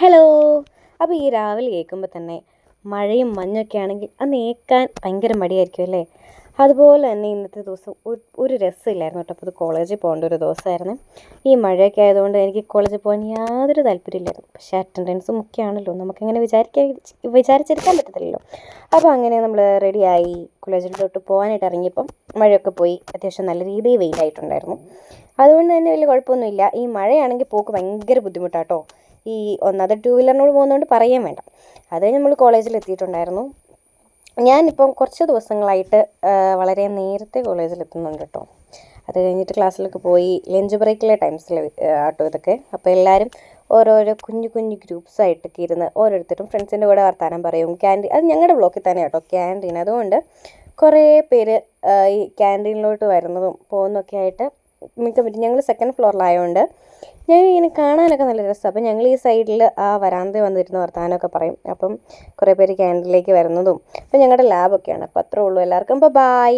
Hello. അപ്പോൾ ഈ രാവിലെ കേൾക്കുമ്പോൾ തന്നെ മഴയും മഞ്ഞൊക്കെ ആണെങ്കിൽ അത് ഏക്കാൻ ഭയങ്കര മടിയായിരിക്കും അല്ലേ? അതുപോലെ തന്നെ ഇന്നത്തെ ദിവസം ഒരു രസമില്ലായിരുന്നു കേട്ടോ. അപ്പോൾ അത് കോളേജിൽ പോകേണ്ട ഒരു ദിവസമായിരുന്നു. ഈ മഴയൊക്കെ ആയതുകൊണ്ട് എനിക്ക് കോളേജിൽ പോകാൻ യാതൊരു താല്പര്യമില്ലായിരുന്നു. പക്ഷേ അറ്റൻഡൻസ് മുഖ്യമാണല്ലോ നമുക്കങ്ങനെ വിചാരിക്കാൻ വിചാരിച്ചിരിക്കാൻ പറ്റത്തില്ലല്ലോ. അപ്പോൾ അങ്ങനെ നമ്മൾ റെഡിയായി കോളേജിലോട്ട് പോകാനായിട്ട് ഇറങ്ങിയപ്പം മഴയൊക്കെ പോയി. അത്യാവശ്യം നല്ല രീതിയിൽ വെയിലായിട്ടുണ്ടായിരുന്നു. അതുകൊണ്ട് തന്നെ വലിയ കുഴപ്പമൊന്നുമില്ല. ഈ മഴയാണെങ്കിൽ പോക്ക് ഭയങ്കര ബുദ്ധിമുട്ടാട്ടോ. ഈ ഒന്നാമത് ടൂ വീലറിനോട് പോകുന്നതുകൊണ്ട് പറയാൻ വേണ്ട. അത് നമ്മൾ കോളേജിൽ എത്തിയിട്ടുണ്ടായിരുന്നു. ഞാനിപ്പം കുറച്ച് ദിവസങ്ങളായിട്ട് വളരെ നേരത്തെ കോളേജിൽ എത്തുന്നുണ്ട് കേട്ടോ അത് കഴിഞ്ഞിട്ട് ക്ലാസ്സിലൊക്കെ പോയി ലഞ്ച് ബ്രേക്കിലെ ടൈംസിൽ ആട്ടോ ഇതൊക്കെ. അപ്പോൾ എല്ലാവരും ഓരോരോ കുഞ്ഞു കുഞ്ഞു ഗ്രൂപ്പ്സ് ആയിട്ടൊക്കെ ഇരുന്ന് ഓരോരുത്തരും ഫ്രണ്ട്സിന്റെ കൂടെ വർത്താനം പറയും. ക്യാന്റീൻ അത് ഞങ്ങളുടെ ബ്ലോക്കിൽ തന്നെ കേട്ടോ ക്യാന്റീൻ അതുകൊണ്ട് കുറേ പേര് ഈ ക്യാന്റീനിലോട്ട് വരുന്നതും പോകുന്നതൊക്കെ ആയിട്ട് മിക്ക പറ്റും ഞങ്ങൾ സെക്കൻഡ് ഫ്ലോറിലായതുകൊണ്ട് ഞങ്ങൾ ഇങ്ങനെ കാണാനൊക്കെ നല്ല രസമാണ് അപ്പം ഞങ്ങൾ ഈ സൈഡിൽ ആ വരാന്ത വന്നിരുന്ന് വർത്താനമൊക്കെ പറയും. അപ്പം കുറേ പേര് ക്യാന്റീനിലേക്ക് വരുന്നതും. അപ്പം ഞങ്ങളുടെ ലാബൊക്കെയാണ് അപ്പം അത്രേ ഉള്ളൂ എല്ലാവർക്കും. ബൈ